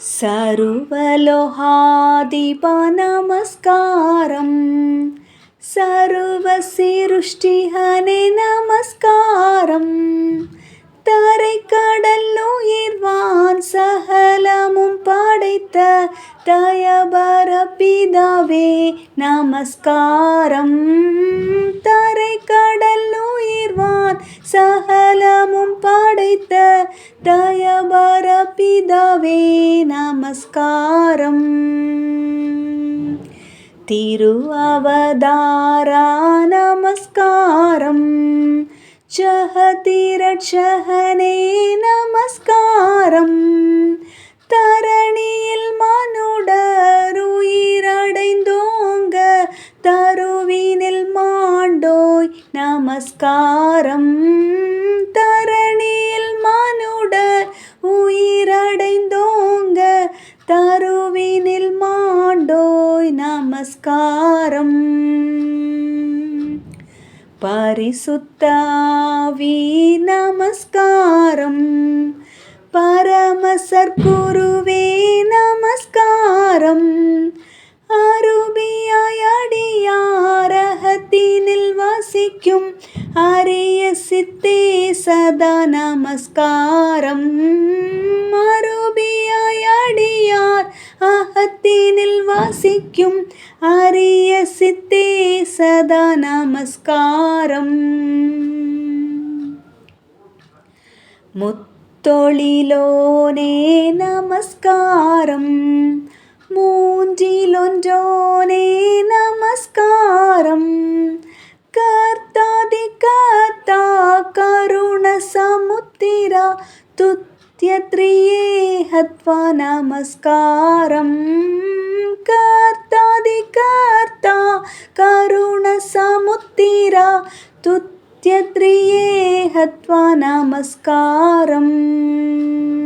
सर्वलोहादिपनमस्कारं सर्वसिरुष्टिहने नमस्कारं தரைக்கடல்லுயிர்வான் சகலமும் படைத்த தயபர பிதாவே நமஸ்காரம். தரைக்கடல்லுயிர்வான் சகலமும் படைத்த தய பிதாவே நமஸ்காரம் തിരു അവതാരാ നമസ്കാരം ചഹതിരക്ഷഹനേ നമസ്കാരം തരണിയിൽ മനുടരുയിരടൈന്തോങ്ക തരുവിനിൽ മാണ്ടോയ് നമസ്കാരം തരുവിനിൽ മാണ്ടോയ് നമസ്കാരം. പരിസുത്താവി നമസ്കാരം. പരമസർക്കുരുവേ നമസ്കാരം. അരുബിയായ അടിയാരഹത്തിനിൽ വസിക്കും അറിയ സിത്തേ സദാ നമസ്കാരം. അടിയാർ വാസിക്കും. അരിയ സിത്തേ സദാ നമസ്കാരം. മുത്തൊളിലോനേ നമസ്കാരം. മൂഞ്ചിലൊഞ്ചോനേ നമസ്കാരം. കർത്താതി കർത്താ കരുണ സമുത്തിര തുത്യത്രിയേ त्यत्रिये हत्वा नमस्कारं कर्तादिकर्ता कर्ता तुत्यत्रिये हत्वा नमस्कारम्।